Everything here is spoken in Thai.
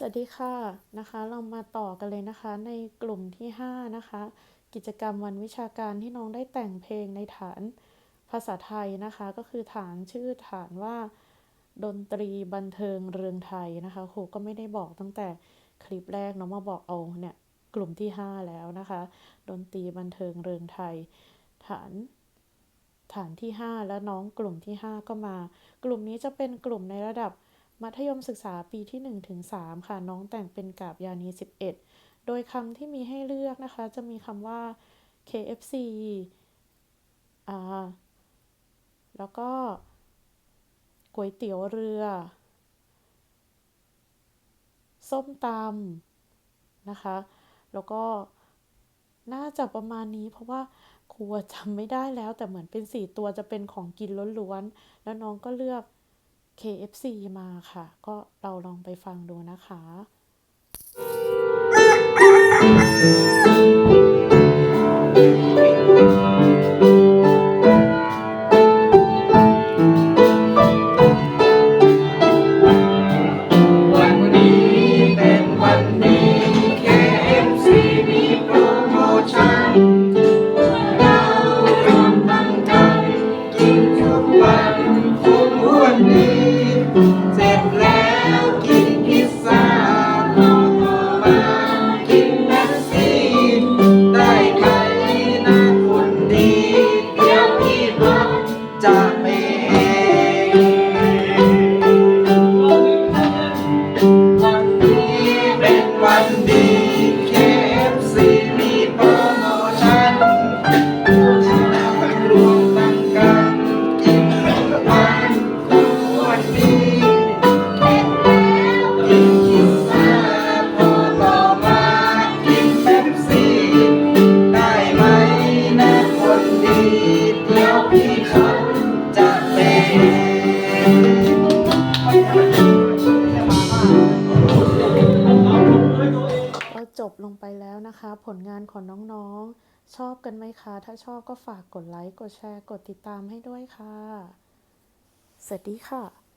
สวัสดีค่ะนะคะ เรามาต่อกันเลยนะคะ ในกลุ่มที่5นะคะ กิจกรรมวันวิชาการที่น้องได้แต่งเพลงในฐานภาษาไทยนะคะ ก็คือฐานชื่อฐานว่า ดนตรีบันเทิงเรืองไทยนะคะครูก็ไม่ได้บอกตั้งแต่คลิปแรกเนาะมาบอกเอาเนี่ยกลุ่มที่ 5 แล้วนะคะ ดนตรีบันเทิงเรืองไทย ฐานฐานที่ 5 แล้วน้องกลุ่มที่ 5 ก็มา กลุ่มนี้จะเป็นกลุ่มในระดับ มัธยมศึกษาปีที่1ถึง3ค่ะ น้องแต่งเป็นกาบยานี 11 โดยคำที่มีให้เลือกนะคะ จะมีคำว่า KFC อ่าแล้วก็ก๋วยเตี๋ยวเรือ ส้มตำนะคะ แล้วก็น่าจะประมาณนี้เพราะว่าครูจำไม่ได้แล้วแต่เหมือนเป็น4ตัวจะเป็นของกินล้วนๆแล้วน้องก็เลือก KFC มาค่ะ ก็เราลองไปฟังดูนะคะ จบลงไปแล้วนะคะ ผลงานของน้องๆ ชอบกันไหมคะ ถ้าชอบก็ฝากกดไลค์ กดแชร์ กดติดตามให้ด้วยค่ะ สวัสดีค่ะ